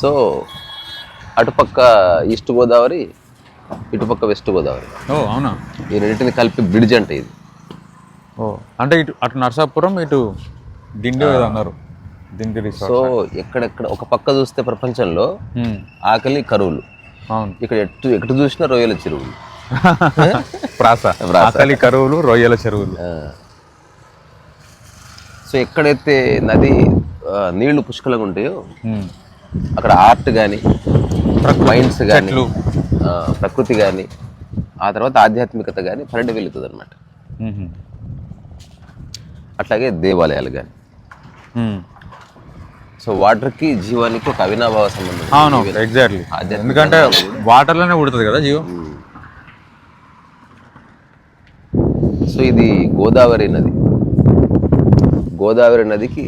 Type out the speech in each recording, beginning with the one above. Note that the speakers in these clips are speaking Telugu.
సో అటుపక్క ఈస్ట్ గోదావరి ఇటుపక్క వెస్ట్ గోదావరి. ఓ అవునా? ఈ రెండింటిని కలిపి బ్రిడ్జ్ అంటే ఇది. ఓ అంటే ఇటు అటు నర్సాపురం ఇటు దిండి అన్నారు. దిండి రిసార్ట్ సో ఎక్కడెక్కడ ఒక పక్క చూస్తే ప్రపంచంలో ఆకలి కరువులు. అవును. ఇక్కడ ఎటు ఎటు చూసినా రొయ్యల చెరువులు. ప్రాస. ఆకలి కరువులు రొయ్యల చెరువులు. సో ఎక్కడైతే నది నీళ్ళు పుష్కలంగా ఉంటాయో అక్కడ ఆర్ట్ కానీ మైండ్స్ కానీ. ప్రకృతి కానీ ఆ తర్వాత ఆధ్యాత్మికత కానీ పరిడి వెళుతుంది అనమాట అట్లాగే దేవాలయాలు కానీ. సో వాటర్కి జీవానికి ఒక అవినాభావ సంబంధం. అవును ఎగ్జాక్ట్లీ ఎందుకంటే వాటర్లోనే పుడుతుంది కదా జీవం? సో ఇది గోదావరి నది. గోదావరి నదికి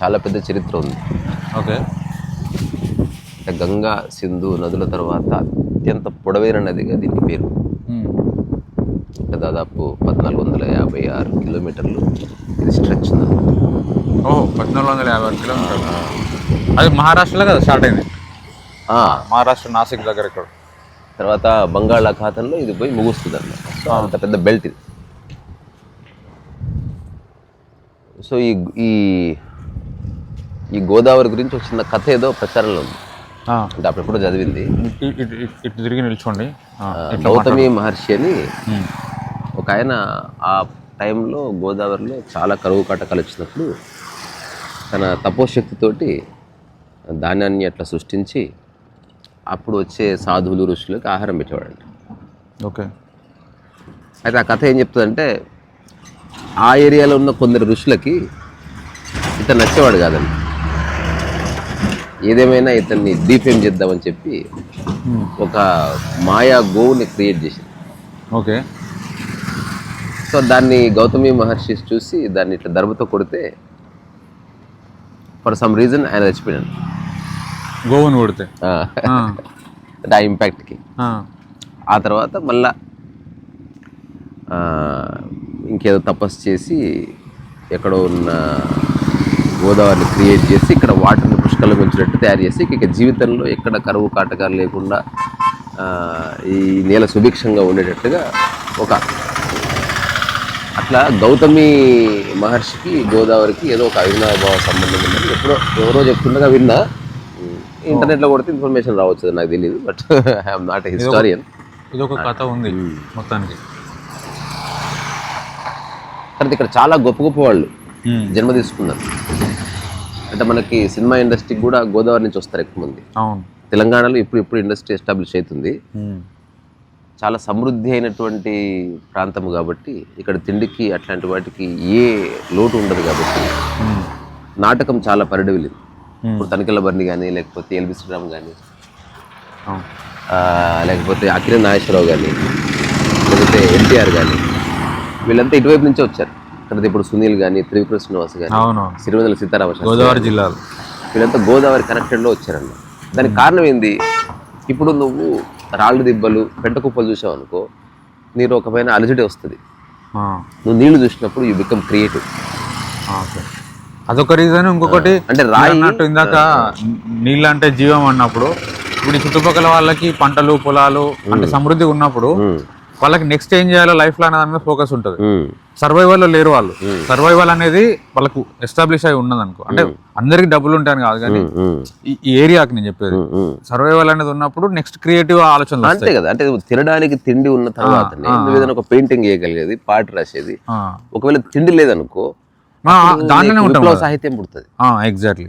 చాలా పెద్ద చరిత్ర ఉంది. ఓకే. అంటే గంగా సింధు నదుల తర్వాత అత్యంత పొడవైన నదిగా దీనికి పేరు. అంటే దాదాపు పద్నాలుగు వందల యాభై ఆరు కిలోమీటర్లు ఇది స్ట్రెచ్ ఉంది ఓహో పద్నాలుగు వందల యాభై ఆరు కిలోమీటర్లు. అది మహారాష్ట్రలో కదా స్టార్ట్ అయింది? మహారాష్ట్ర నాసిక్ దగ్గర ఇక్కడ. తర్వాత బంగాళాఖాతంలో ఇది పోయి ముగుస్తుంది అన్నమాట సో అంత పెద్ద బెల్ట్ ఇది. సో ఈ ఈ గోదావరి గురించి ఒక చిన్న కథ ఏదో ప్రచారంలో ఉంది. అంటే అప్పుడెప్పుడు చదివింది. ఇటు తిరిగి నిల్చోండి. గౌతమి మహర్షి అని ఒక ఆయన ఆ టైంలో గోదావరిలో చాలా కరువు కాటకాలు వచ్చినప్పుడు తన తపోశక్తితోటి ధాన్యాన్ని అట్లా సృష్టించి అప్పుడు వచ్చే సాధువులు ఋషులకు ఆహారం పెట్టేవాడంట. ఓకే. అయితే ఆ కథ ఏం చెప్తుందంటే ఆ ఏరియాలో ఉన్న కొందరు ఋషులకి ఇతను నచ్చేవాడు కాదండి. ఏదేమైనా ఇతన్ని డీఫేమ్ చేద్దామని చెప్పి ఒక మాయా గోవుని క్రియేట్ చేసింది. ఓకే. సో దాన్ని గౌతమి మహర్షి చూసి దాన్ని ఇట్లా దర్భతో కొడితే ఫర్ సమ్ రీజన్ ఆయన చచ్చిపోయాడు గోవును కొడితే. అంటే ఆ ఇంపాక్ట్కి ఆ, తర్వాత మళ్ళా ఇంకేదో తపస్సు చేసి ఎక్కడో ఉన్న గోదావరిని క్రియేట్ చేసి ఇక్కడ వాటర్ని పుష్కలం పెంచినట్టు తయారు చేసి ఇక జీవితంలో ఎక్కడ కరువు కాటకాలు లేకుండా ఈ నేల సుభిక్షంగా ఉండేటట్టుగా ఒక అట్లా గౌతమి మహర్షికి గోదావరికి ఏదో ఒక అవినాభావ సంబంధం ఉందని ఎప్పుడో ఎవరో చెప్తుండగా విన్నా. ఇంటర్నెట్లో కొడితే ఇన్ఫర్మేషన్ రావచ్చు నాకు తెలియదు బట్ ఐఎమ్ నాట్ హిస్టారియన్. ఇది ఒక కథ ఉంది మొత్తానికి. కానీ ఇక్కడ చాలా గొప్ప గొప్ప వాళ్ళు జన్మ తీసుకున్నారు. అంటే మనకి సినిమా ఇండస్ట్రీకి కూడా గోదావరి నుంచి వస్తారు ఎక్కువ మంది. అవును. తెలంగాణలో ఇప్పుడు ఇప్పుడు ఇండస్ట్రీ ఎస్టాబ్లిష్ అవుతుంది. చాలా సమృద్ధి అయినటువంటి ప్రాంతం కాబట్టి ఇక్కడ తిండికి అట్లాంటి వాటికి ఏ లోటు ఉండదు కాబట్టి నాటకం చాలా పరిడవిలింది. ఇప్పుడు తనికెళ్ళ బర్ని కానీ లేకపోతే ఎల్బి శ్రీరామ్ కానీ లేకపోతే అఖిల నాగేశ్వరరావు కానీ లేకపోతే ఎన్టీఆర్ కానీ వీళ్ళంతా ఇటువైపు నుంచే వచ్చారు. ఇక్కడ ఇప్పుడు సునీల్ కానీ త్రివిక్రమ శ్రీనివాస్ కానీ అవును సిరివెన్నెల సీతారామ గోదావరి జిల్లాలో. వీళ్ళంతా గోదావరి కనెక్టెడ్లో వచ్చారన్న దానికి కారణం ఏంది? ఇప్పుడు నువ్వు రాళ్ళు దిబ్బలు పెంట కుప్పలు చూసావు అనుకో నీరు ఒక పైన అలజడి వస్తుంది. నువ్వు నీళ్ళు చూసినప్పుడు యూ బికమ్ క్రియేటివ్ అదొక రీజన్ ఇంకొకటి అంటే రాయి అన్నట్టు ఇందాక నీళ్ళు అంటే జీవం అన్నప్పుడు ఇప్పుడు చుట్టుపక్కల వాళ్ళకి పంటలు పొలాలు అంటే సమృద్ధి ఉన్నప్పుడు వాళ్ళకి నెక్స్ట్ ఏం చేయాలో లైఫ్లో అనే దాని మీద ఫోకస్ ఉంటుంది. సర్వైవల్లో లేరు వాళ్ళు. సర్వైవల్ అనేది వాళ్ళకు ఎస్టాబ్లిష్ అయి ఉన్నది అనుకో. అంటే అందరికి డబ్బులు ఉంటాయని కాదు కానీ ఈ- ఏరియాకి నేను చెప్పేది. సర్వైవల్ అనేది ఉన్నప్పుడు నెక్స్ట్ క్రియేటివ్ ఆలోచనలు అంతే కదా. అంటే తినడానికి తిండి ఉన్న తర్వాత ఏదైనా ఒక పెయింటింగ్ వేయగలిగేది పాట రాసేది. ఒకవేళ తిండి లేదనుకో దాంట్లోనే ఉంటాం సాహిత్యం పుడుతుంది. ఎగ్జాక్ట్లీ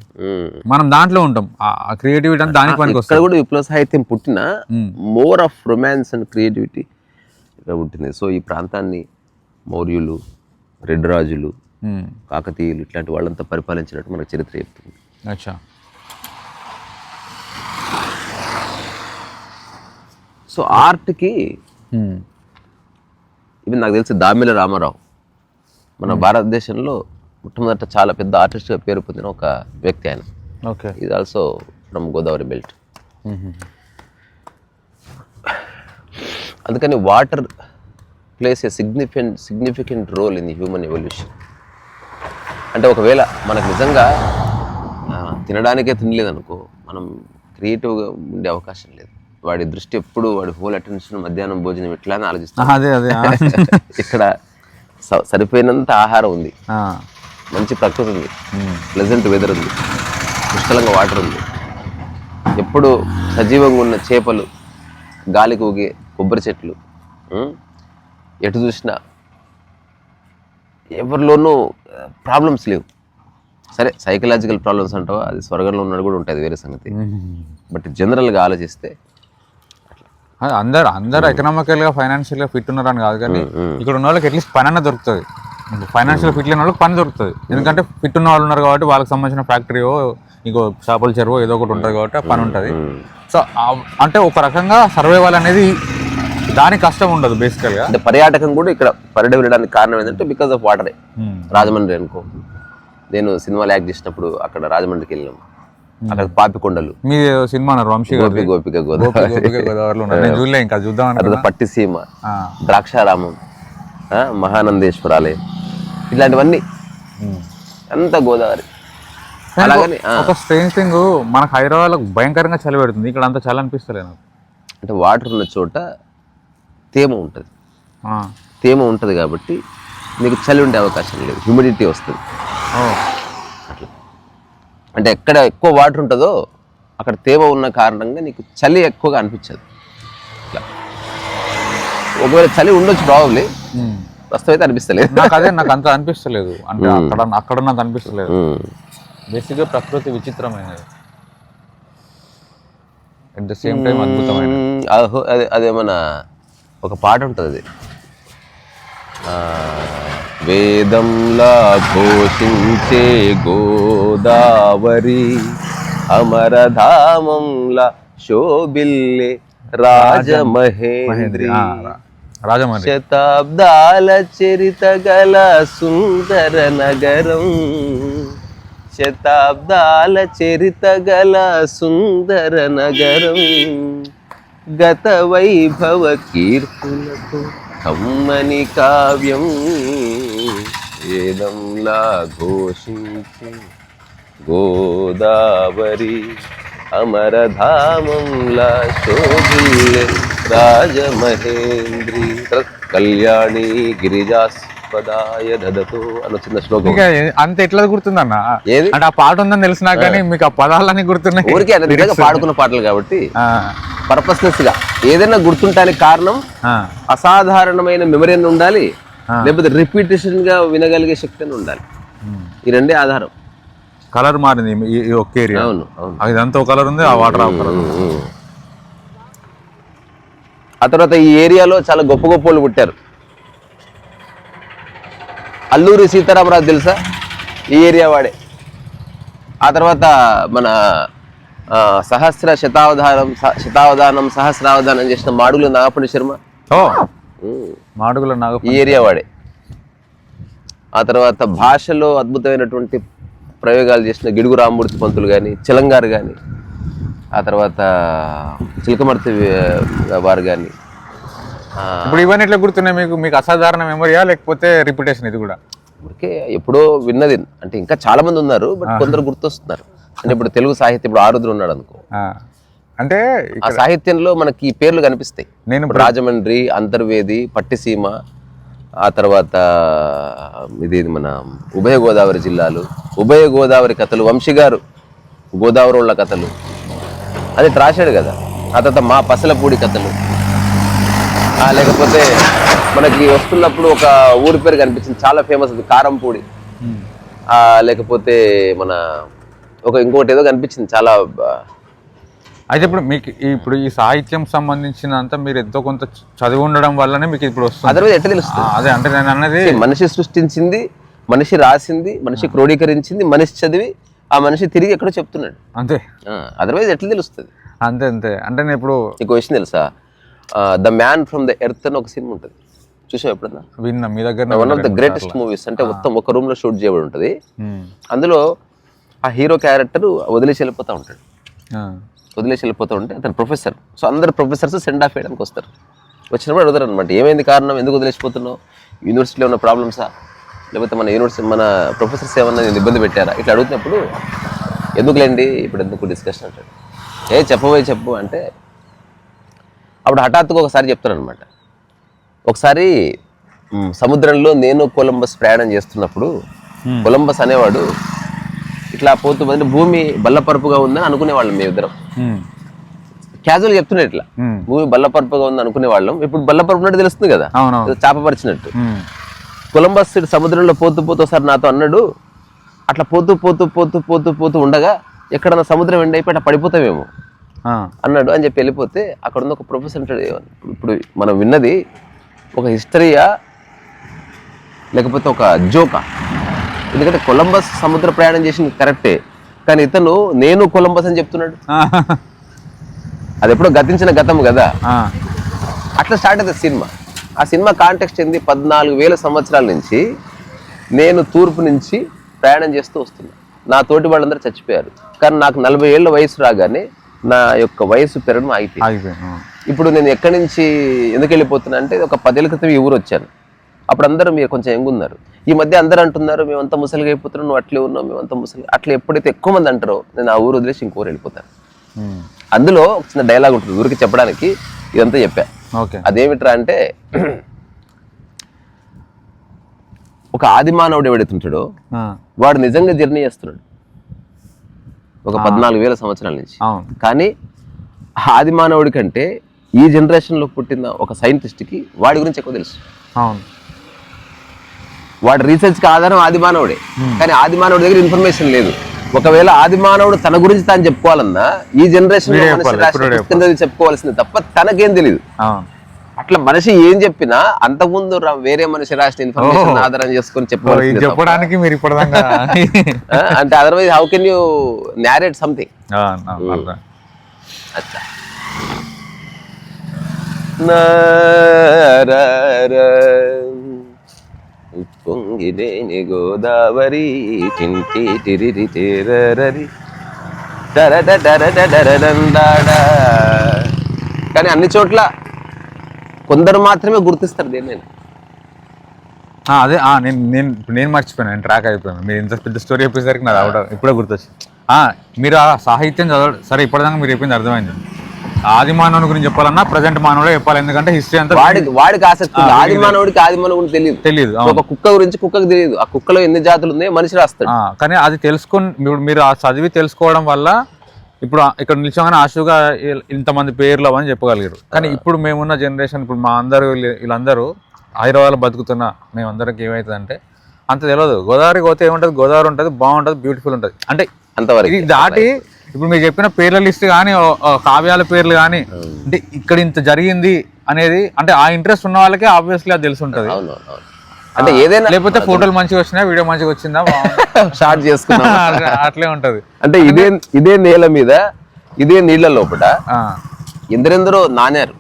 మనం దాంట్లో ఉంటాం. ఆ క్రియేటివిటీ అంటే దానికి పనికి వస్తుంది కూడా విప్లవ సాహిత్యం పుట్టినా. More of romance and creativity పుట్టింది సో ఈ ప్రాంతాన్ని మౌర్యులు రెడ్ రాజులు కాకతీయులు ఇట్లాంటి వాళ్ళంతా పరిపాలించినట్టు మనకు చరిత్ర చెప్తుంది. అచ్చా. సో ఆర్ట్కి ఇవి నాకు తెలిసి దామిల రామారావు. మన భారతదేశంలో మొట్టమొదట చాలా పెద్ద ఆర్టిస్ట్గా పేరు పొందిన ఒక వ్యక్తి ఆయన. ఓకే. ఇది ఆల్సో ఫ్రమ్ గోదావరి బెల్ట్ అందుకని water place a significant significant role in the human evolution అంటే ఒకవేళ మనకు నిజంగా తినడానికే తినలేదనుకో మనం క్రియేటివ్గా ఉండే అవకాశం లేదు. వాడి దృష్టి ఎప్పుడు వాడి హోల్ అటెన్షన్ మధ్యాహ్నం భోజనం ఇట్లా అని ఆ, ఆలోచిస్తాడు. అదే అదే ఆ. ఇక్కడ సరిపోయినంత ఆహారం ఉంది. మంచి ప్రకృతి ఉంది. ప్లెజెంట్ వెదర్ ఉంది. పుష్కలంగా వాటర్ ఉంది. ఎప్పుడు సజీవంగా ఉన్న చేపలు గాలికి ఊగే కొబ్బరి చెట్లు? ఎటు చూసినా ఎవరిలోనూ ప్రాబ్లమ్స్ లేవు. సరే సైకలాజికల్ ప్రాబ్లమ్స్ అంటావా? అది స్వర్గంలో ఉన్నాడు కూడా ఉంటుంది వేరే సంగతి. బట్ జనరల్గా ఆలోచిస్తే అందరు అందరు ఎకనామికల్గా ఫైనాన్షియల్గా ఫిట్ ఉన్నారని కాదు కానీ ఇక్కడ ఉన్న వాళ్ళకి అట్లీస్ట్ పని అన్న దొరుకుతుంది. ఫైనాన్షియల్ ఫిట్ లేని వాళ్ళకి పని దొరుకుతుంది. ఎందుకంటే ఫిట్ ఉన్న వాళ్ళు ఉన్నారు కాబట్టి వాళ్ళకి సంబంధించిన ఫ్యాక్టరీయో ఇంకో చేపల చెరువు ఏదో ఒకటి ఉంటుంది కాబట్టి పని ఉంటుంది. సో అంటే ఒక రకంగా సర్వైవల్ అనేది దానికి కష్టం ఉండదు బేసికల్గా. అంటే పర్యాటకం కూడా ఇక్కడ పర్యటన వెళ్ళడానికి కారణం ఏంటంటే బికాస్ ఆఫ్ వాటరే రాజమండ్రి అనుకో. నేను సినిమాలు యాక్ట్ చేసినప్పుడు అక్కడ రాజమండ్రికి వెళ్ళాం అక్కడ పాపికొండలు మీ సినిమా వంశీ గారు గోపి గోపిక గోదావరి. గోపిక గోదావరిలో ఇంకా చూద్దాం పట్టిసీమ. ద్రాక్షారామం మహానందేశ్వరాలయం. ఇట్లాంటివన్నీ. ఉమ్. అంతా గోదావరి. అలాగని ఒక స్ట్రేంజ్ థింగ్ మనకు హైదరాబాద్ భయంకరంగా చలి పెడుతుంది. ఇక్కడ అంత చలి అనిపిస్తలేదు అంటే వాటర్ ఉన్న చోట తేమ ఉంటుంది. తేమ ఉంటుంది కాబట్టి నీకు చలి ఉండే అవకాశం లేదు. హ్యూమిడిటీ వస్తుంది. అట్లా. అంటే ఎక్కడ ఎక్కువ వాటర్ ఉంటుందో అక్కడ తేమ ఉన్న కారణంగా నీకు చలి ఎక్కువగా అనిపించదు. ఒకవేళ చలి ఉండొచ్చు ప్రాబ్లీ. ప్రస్తుతం అయితే అనిపిస్తలేదు. నాకు అదే నాకు అంత అనిపిస్తలేదు. అంటే అక్కడ అక్కడ ఉన్నంత అనిపిస్తలేదు. బేసిక్గా ప్రకృతి విచిత్రమైనది. అట్ ద సేమ్ టైం అద్భుతమైనది. మ్మ్. అహో, అదే అదేమన్నా ఒక పాట ఉంటుంది వేదంలా ఘోషించే గోదావరి అమరధామంలా శోభిల్లే రాజమహేంద్రి. శతాబ్దాల చరిత గల సుందర నగరం శతాబ్దాల చరిత గల సుందర నగరం. గత వైభవ కీర్తులతో కమ్మని కావ్యం వేదంలా ఘోషించి గోదావరి అమరధామంలా శోభిల్లే రాజమహేంద్రి కళ్యాణి గిరిజాస్పదాయ దదతో అని చిన్న శ్లోకం. ఇంకా ఏ- అంత ఎట్లా గుర్తుందన్న? ఏది? అంటే ఆ పాట ఉందని తెలిసినా కానీ మీకు ఆ పదాలన్నీ గుర్తున్నాయి. ఊరికే పాడుకున్న పాటలు కాబట్టి. ఆ, పర్పస్లెస్గా ఏదైనా గుర్తుంటానికి కారణం అసాధారణమైన మెమరీ అని ఉండాలి లేకపోతే రిపీటేషన్గా వినగలిగే శక్తి అని ఉండాలి. ఈ రెండే ఆధారం. కలర్ మారింది ఈ- ఒక్క ఏరియా. అవును అవును. ఇదంతా ఒక కలర్ ఉంది ఆ వాటర్ ఆ కలర్. తర్వాత ఈ ఏరియాలో చాలా గొప్ప గొప్ప వాళ్ళు పుట్టారు. అల్లూరి సీతారామరాజు తెలుసా? ఈ ఏరియా వాడే. ఆ తర్వాత మన సహస్ర శతావధానం శతావధానం సహస్రావధానం చేసిన మాడుగుల నాగపండి శర్మ. ఓ. మాడుగుల నాగ ఈ ఏరియా వాడే. ఆ తర్వాత భాషలో అద్భుతమైనటువంటి ప్రయోగాలు చేసిన గిడుగు రామ్మూర్తి పంతులు కానీ చిలంగారు కానీ ఆ తర్వాత చిలకమర్తి వారు కానీ ఇప్పుడు ఇవన్నీ ఎట్లా గుర్తున్నాయి మీకు మీకు అసాధారణ మెమరీయా లేకపోతే రిపిటేషన్ ఇది కూడా? ఎప్పుడో విన్నది అంటే ఇంకా చాలా మంది ఉన్నారు బట్ కొందరు గుర్తొస్తున్నారు. అంటే ఇప్పుడు తెలుగు సాహిత్యం ఇప్పుడు ఆరుద్ర ఉన్నాడు అనుకో అంటే ఆ సాహిత్యంలో మనకి ఈ పేర్లు కనిపిస్తాయి. నేను రాజమండ్రి అంతర్వేది పట్టిసీమ ఆ తర్వాత ఇది మన ఉభయ గోదావరి జిల్లాలు. ఉభయ గోదావరి కథలు వంశీ గారు గోదావరి కథలు. అది రాశాడు కదా. ఆ తర్వాత మా పసలపూడి కథలు. లేకపోతే మనకి వస్తున్నప్పుడు ఒక ఊరి పేరు కనిపించింది. చాలా ఫేమస్ అది కారంపూడి. లేకపోతే మన ఒక ఇంకొకటి ఏదో కనిపించింది చాలా అయితే ఇప్పుడు మీకు ఇప్పుడు ఈ సాహిత్యం సంబంధించినంత మీరు ఎంతో కొంత చదివి ఉండడం వల్లనే మీకు ఇప్పుడు వస్తుంది. అదర్వైజ్ ఎట్లా తెలుస్తుంది? అదే అంటే నేను అన్నది మనిషి సృష్టించింది మనిషి రాసింది మనిషి క్రోడీకరించింది మనిషి చదివి ఆ మనిషి తిరిగి ఎక్కడో చెప్తున్నాడు. అంతే. అదర్వైజ్ ఎట్లా తెలుస్తుంది? అంతే అంతే. అంటే నేను ఇప్పుడు నీకు విషయం తెలుసా? The man from the earth అని ఒక సినిమా ఉంటుంది. చూసావు ఎప్పుడన్నా? విన్నా మీ దగ్గర one of the greatest movies అంటే మొత్తం ఒక రూమ్లో షూట్ చేయబడి ఉంటుంది. అందులో ఆ హీరో క్యారెక్టర్ వదిలేసి వెళ్ళిపోతూ ఉంటాడు. వదిలేసి వెళ్ళిపోతూ ఉంటే అతను ప్రొఫెసర్. సో అందరు ప్రొఫెసర్స్ సెండ్ ఆఫ్ చేయడానికి వస్తారు. వచ్చినప్పుడు అడుగుతారు అనమాట ఏమైంది కారణం? ఎందుకు వదిలేసిపోతున్నావు? యూనివర్సిటీలో ఉన్న ప్రాబ్లమ్సా లేకపోతే మన యూనివర్సిటీ మన ప్రొఫెసర్స్ ఏమన్నా నేను ఇబ్బంది పెట్టారా? ఇట్లా అడుగుతున్నప్పుడు ఎందుకులేండి? ఇప్పుడు ఎందుకు డిస్కషన్ అంటాడు. ఏ చెప్పబోయి చెప్పు. అంటే అప్పుడు హఠాత్తుగా ఒకసారి చెప్తాను అనమాట ఒకసారి సముద్రంలో నేను కొలంబస్ ప్రయాణం చేస్తున్నప్పుడు కొలంబస్ అనేవాడు ఇట్లా పోతూ అంటే భూమి బల్లపరుపుగా ఉందని అనుకునేవాళ్ళం మేమిద్దరం. క్యాజువల్ చెప్తున్నాడు ఇట్లా. భూమి బల్లపరుపుగా ఉంది అనుకునేవాళ్ళం ఇప్పుడు బల్లపరుపు ఉన్నట్టు తెలుస్తుంది కదా. చాపపరిచినట్టు. కొలంబస్ సముద్రంలో పోతూ పోతూ ఒకసారి నాతో అన్నాడు అట్లా పోతూ పోతూ పోతూ పోతూ పోతూ ఉండగా ఎక్కడన్నా సముద్రం ఎండ్ అయిపోయి అట్లా పడిపోతామేమో అన్నాడు అని చెప్పి వెళ్ళిపోతే అక్కడ ఉన్న ఒక ప్రొఫెసర్ అంటాడు "ఏమని? ఇప్పుడు మనం విన్నది ఒక హిస్టరీయా లేకపోతే ఒక జోకా? ఎందుకంటే కొలంబస్ సముద్ర ప్రయాణం చేసింది కరెక్టే. కానీ ఇతను నేను కొలంబస్ అని చెప్తున్నాడు. అది ఎప్పుడో గతించిన గతం కదా. అట్లా స్టార్ట్ అవుతుంది సినిమా. ఆ సినిమా కాంటెక్స్ట్ ఏంది? పద్నాలుగు వేల సంవత్సరాల నుంచి నేను తూర్పు నుంచి ప్రయాణం చేస్తూ వస్తున్నా. నా తోటి వాళ్ళందరూ చచ్చిపోయారు. కానీ నాకు నలభై ఏళ్ళ వయసు రాగానే నా యొక్క వయసు పెరగడం ఆగిపోయింది. ఇప్పుడు నేను ఎక్కడి నుంచి ఎందుకు వెళ్ళిపోతున్నా అంటే ఒక పదేళ్ళ క్రితం ఈ ఊరు వచ్చాను. అప్పుడు అందరూ మీరు కొంచెం ఎంగున్నారు ఈ మధ్య అందరూ అంటున్నారు మేమంతా ముసలిగా అయిపోతున్నాం నువ్వు అట్లే ఉన్నావు మేమంతా ముసలి అట్లా ఎప్పుడైతే ఎక్కువ మంది అంటారో నేను ఆ ఊరు వదిలేసి ఇంకోరు వెళ్ళిపోతాను. అందులో ఒక చిన్న డైలాగ్ ఉంటుంది ఊరికి చెప్పడానికి ఇదంతా చెప్పా. అదేమిట్రా అంటే ఒక ఆది మానవుడు ఎవడైతుంటాడో వాడు నిజంగా జర్నీ చేస్తున్నాడు. ఒక పద్నాలుగు వేల సంవత్సరాల నుంచి. కానీ ఆది మానవుడి కంటే ఈ జనరేషన్లో పుట్టిన ఒక సైంటిస్ట్కి వాడి గురించి ఎక్కువ తెలుసు. అవును. వాడి రీసెర్చ్కి ఆధారం ఆది మానవుడే కానీ ఆది మానవుడి దగ్గర ఇన్ఫర్మేషన్ లేదు. ఒకవేళ ఆది మానవుడు తన గురించి తాను చెప్పుకోవాలన్నా ఈ జనరేషన్ ఇప్పుడు చెప్పుకోవాల్సింది తప్ప తనకేం తెలియదు అట్లా మనిషి ఏం చెప్పినా అంతకుముందు వేరే మనిషి రాసిన ఇన్ఫర్మేషన్ ఆధారం చేసుకొని చెప్పుకోవాలి చెప్పడానికి మీరు ఇప్పటిదాకా అంటే otherwise how can you narrate something ఆ, ఉప్పొంగిదేని అచ్చా పొంగిదేని గోదావరి చింటి టిరిరి తేరరి డరడందాడ కానీ అన్ని చోట్ల కొందరు మాత్రమే గుర్తిస్తారు దేన్ని అదే ఆ, నేను నేను ఇప్పుడు నేను మర్చిపోయాను నేను ట్రాక్ అయిపోయాను. మీరు ఇంత పెద్ద స్టోరీ చెప్పేసరికి నాకు అవడం ఇప్పుడే గుర్తొచ్చింది. మీరు ఆ సాహిత్యం చదవడం సరే ఇప్పటిదాకా మీరు చెప్పింది అర్థమైంది. ఆది మానవుని గురించి చెప్పాలన్నా ప్రజెంట్ మానవుడే చెప్పాలి. ఎందుకంటే హిస్టరీ అంతా వాడికి వాడికి ఆసక్తి ఉంది. ఆది మానవుడికి ఆది మానవుడికి తెలియదు. తెలియదు ఒక కుక్క గురించి కుక్కకు తెలియదు. ఆ కుక్కలో ఎన్ని జాతులు ఉన్నాయో మనిషి రాస్తాడు. ఆ, కానీ అది తెలుసుకొని ఇప్పుడు మీరు ఆ చదివి తెలుసుకోవడం వల్ల ఇప్పుడు ఆ- ఇక్కడ నిల్చోగానే ఆశుగా ఇ- ఇంతమంది పేర్లు అని చెప్పగలిగారు. కానీ ఇప్పుడు మేమున్న జనరేషన్ ఇప్పుడు మా అందరూ వీళ్ళు- వీళ్ళందరూ హైదరాబాద్లో బతుకుతున్న మేమందరికి ఏమవుతుందంటే అంత తెలియదు గోదావరి పోతే ఏముంటుంది? గోదావరి ఉంటుంది బాగుంటుంది బ్యూటిఫుల్ ఉంటుంది. అంటే అంతవరకు ఇది దాటి ఇప్పుడు మీరు చెప్పిన పేర్ల లిస్ట్ కానీ కావ్యాల పేర్లు కానీ అంటే ఇక్కడ ఇంత జరిగింది అనేది అంటే ఆ ఇంట్రెస్ట్ ఉన్న వాళ్ళకే ఆబ్వియస్లీ అది తెలిసి ఉంటుంది అవును అవును అంటే ఏదైనా లేకపోతే ఫోటోలు మంచిగా వచ్చినా వీడియో మంచిగా వచ్చిందా. షార్ట్ చేసుకున్నాం అట్లా- ఉంటది అంటే ఇదే ఇదే నేల మీద ఇదే నీళ్ళ లోపల ఎందరెందరో నానారు.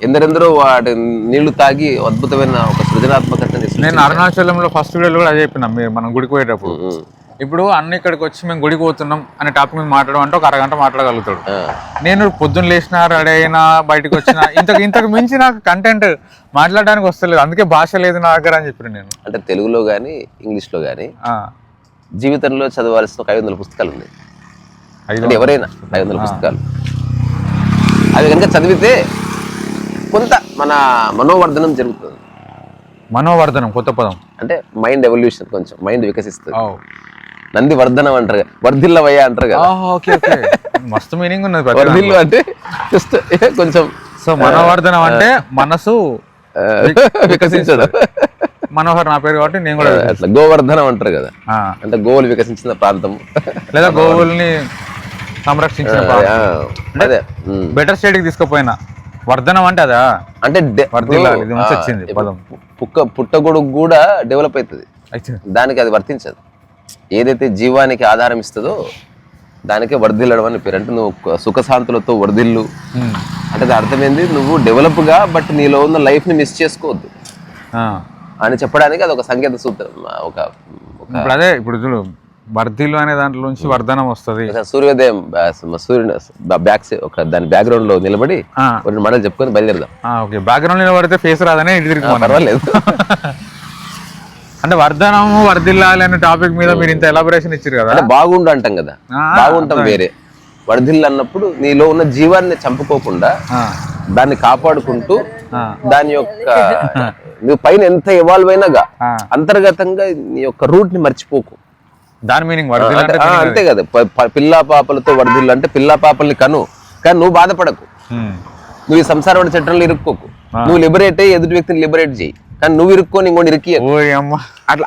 ఎందరెందరో వాటి నీళ్ళు తాగి అద్భుతమైన ఒక సృజనాత్మకతని సృష్టించారు. నేను అరుణాచలంలో ఫస్ట్ వీడియోలో కూడా అదే చెప్పిన మీరు మనం గుడికి పోయేటప్పుడు. ఇప్పుడు అన్న ఇక్కడికి వచ్చి మేము గుడికి పోతున్నాం అనే టాపిక్ మీద మాట్లాడడం అంటే ఒక అరగంట మాట్లాడగలుగుతాడు. నేను పొద్దున్న లేచిన రెడీ అయినా బయటకు వచ్చిన ఇంతకు ఇంతకు మించి నాకు కంటెంట్ మాట్లాడడానికి వస్తలేదు. అందుకే భాష లేదు నా దగ్గర అని చెప్పిన నేను. అంటే తెలుగులో కానీ ఇంగ్లీష్లో కానీ జీవితంలో చదవాల్సిన ఒక ఐదు వందల పుస్తకాలు ఉన్నాయి. అంటే ఎవరైనా ఐదు వందల పుస్తకాలు. అవి కనుక చదివితే కొంత మన మనోవర్ధనం జరుగుతుంది. మనోవర్ధనం కొత్త పదం. అంటే మైండ్ ఎవల్యూషన్ కొంచెం మైండ్ వికసిస్తుంది. నంది వర్ధనం అంటారు వర్ధిల్లవయ్య అంటారు కదా. మస్తు మీనింగ్ ఉన్నది వర్ధిల్లు అంటే జస్ట్ కొంచెం సో మనోవర్ధనం అంటే మనసు ఆ, వికసించడం మనోహర్ నా పేరు కాబట్టి నేను కూడా అట్లా గోవర్ధనం అంటారు కదా. అంటే గోవులు వికసించిన ప్రాంతం. లేదా గోవుల్ని సంరక్షించిన అదే. బెటర్ స్టేట్కి తీసుకుపోయినా. వర్ధనం అంటే అదా? అంటే వచ్చింది. పుక్క పుట్టగొడుగు కూడా డెవలప్ అవుతుంది. దానికి అది వర్తించదు. ఏదైతే జీవానికి ఆధారం ఇస్తుందో దానికే వర్ధిల్లడం అని పేరు. అంటే నువ్వు సుఖశాంతులతో వర్ధిల్లు ఉమ్. అంటే అర్థమైంది నువ్వు డెవలప్గా బట్ నీలో ఉన్న లైఫ్ని మిస్ చేసుకోవద్దు. అని చెప్పడానికి అది ఒక సంకేత సూత్రం ఒక ఇప్పుడు అదే ఇప్పుడు చూడు వర్ధిల్లు అనే దాంట్లో నుంచి వర్ధనం వస్తుంది. సూర్యోదయం సూర్యుని బ్యాక్ ఒక దాని బ్యాక్గ్రౌండ్లో నిలబడి మాటలు చెప్పుకొని బయలుదేరదాం. ఓకే. బ్యాక్గ్రౌండ్ నిలబడితే ఫేస్ రాదనే ఇటు తిరిగి. పర్వాలేదు. అంటే వర్ధనము వర్ధిల్లాలి అనే టాపిక్ మీద మీరు ఇంత ఎలాబొరేషన్ ఇచ్చారు కదా? అంటే బాగుండు అంటాం కదా. బాగుంటాం వేరే. వరదిల్లు అన్నప్పుడు నీలో ఉన్న జీవాన్ని చంపుకోకుండా దాన్ని కాపాడుకుంటూ దాని యొక్క నువ్వు పైన ఎంత ఇవాల్వ్ అయినాగా. అంతర్గతంగా నీ యొక్క రూట్ని మర్చిపోకు. దాని మీనింగ్ అంతే కదా. పిల్లా పాపలతో వరదిల్లు అంటే పిల్లా పాపల్ని కను. కానీ నువ్వు బాధపడకు. నువ్వు ఈ సంసారం చట్టంలో ఇరుక్కోకు. నువ్వు లిబరేట్ అయ్యి ఎదుటి వ్యక్తిని లిబరేట్ చేయి. కానీ నువ్వు ఇరుక్కొని ఇంకోటి ఇరికి ఓయ్ అమ్మ. అట్లా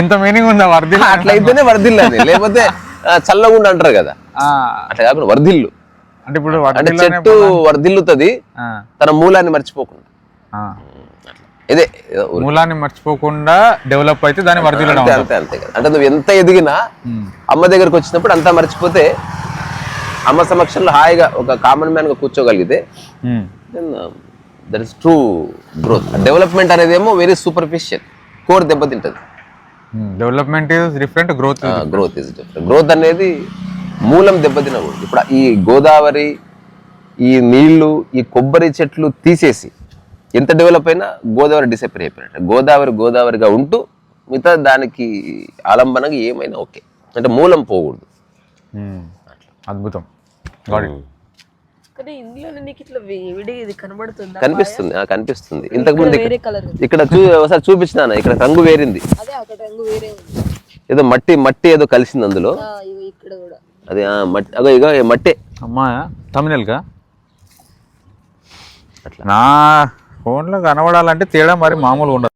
ఇంత మీనింగ్ ఉందా వరదలు అట్లయితేనే వరదిల్లు అది లేకపోతే చల్లగుండు అంటారు కదా. అట్లా కాకుండా వరదిల్లు అంటే ఇప్పుడు అంటే చెట్టు వరదిల్లుతుంది ఆ, తన మూలాన్ని మర్చిపోకుండా. ఇదే. మూలాన్ని మర్చిపోకుండా డెవలప్ అయితే దాన్ని వరదలడం అంతే అంతే అంతే కదా. అంటే నువ్వు ఎంత ఎదిగినా అమ్మ దగ్గరకు వచ్చినప్పుడు అంతా మర్చిపోతే అమ్మ సమక్షంలో హాయిగా ఒక కామన్ మ్యాన్గా కూర్చోగలిగితే that is true growth development అనేది ఏమో very superficial core దెబ్బతింటది. Development is different growth growth is different growth అనేది మూలం దెబ్బతినకూడదు. ఇప్పుడు ఈ గోదావరి ఈ నీళ్ళు ఈ కొబ్బరి చెట్లు తీసేసి ఎంత డెవలప్ అయినా గోదావరి డిసపేర్ అయిపోయినట్టు. గోదావరి గోదావరిగా ఉంటూ మిగతా దానికి ఆలంబనగా ఏమైనా ఓకే. అంటే మూలం పోకూడదు. అద్భుతం. Got it. కానీ ఇందులో నీకు ఇట్లా విడి ఇది కనబడుతుందా? కనిపిస్తుంది ఆ, కనిపిస్తుంది. ఇంతకు ముందు వేరే కలర్ ఉంది. ఇక్కడ చూ ఒకసారి చూపించినాను? ఇక్కడ రంగు వేరింది. అదే అక్కడ రంగు వేరే ఉంది. ఏదో మట్టి మట్టి ఏదో కలిసింది అందులో. ఆ, ఇగో ఇక్కడ కూడా. అది ఆ, మట్టి అగో ఇగో ఈ మట్టే. అమ్మా తమిళల్గా నా ఫోన్లో కనబడాలంటే తేడా మరి మామూలుగా ఉండదు.